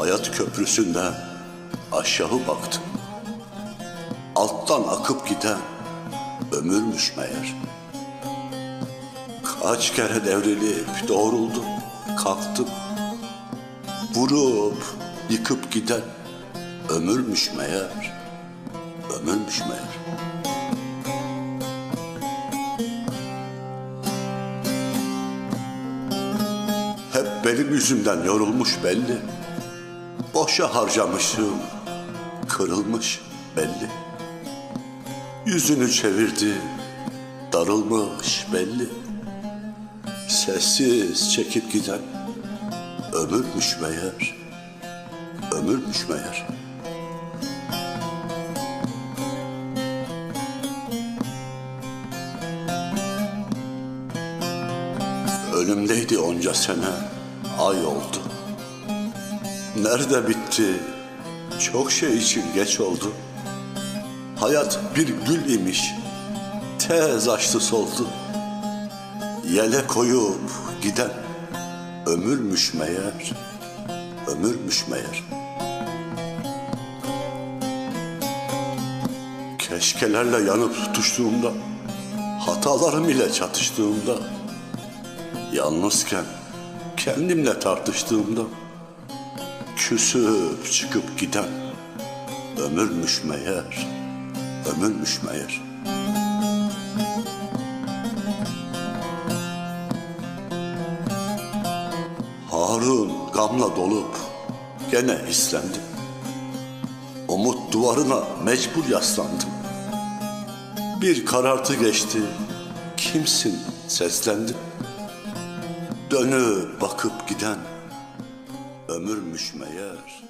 Hayat köprüsünden aşağı baktım. Alttan akıp giden ömürmüş meğer. Kaç kere devrilip doğruldum, kalktım. Vurup yıkıp giden ömürmüş meğer. Ömürmüş meğer. Hep benim yüzümden yorulmuş belli. Boşa harcamışım, kırılmış belli. Yüzünü çevirdi, darılmış belli. Sessiz çekip giden ömürmüş meğer, ömürmüş meğer. Önümdeydi onca sene, ay oldu. Nerede bitti? Çok şey için geç oldu. Hayat bir gül imiş, tez açtı soldu. Yele koyup giden ömürmüş meğer, ömürmüş meğer. Keşkelerle yanıp tutuştuğumda, hatalarım ile çatıştığımda, yalnızken kendimle tartıştığımda, küsüp çıkıp giden ömürmüş meğer, ömürmüş meğer. Harun gamla dolup gene hislendim. Umut duvarına mecbur yaslandım. Bir karartı geçti, kimsin seslendim. Dönüp bakıp giden ömürmüş meğer,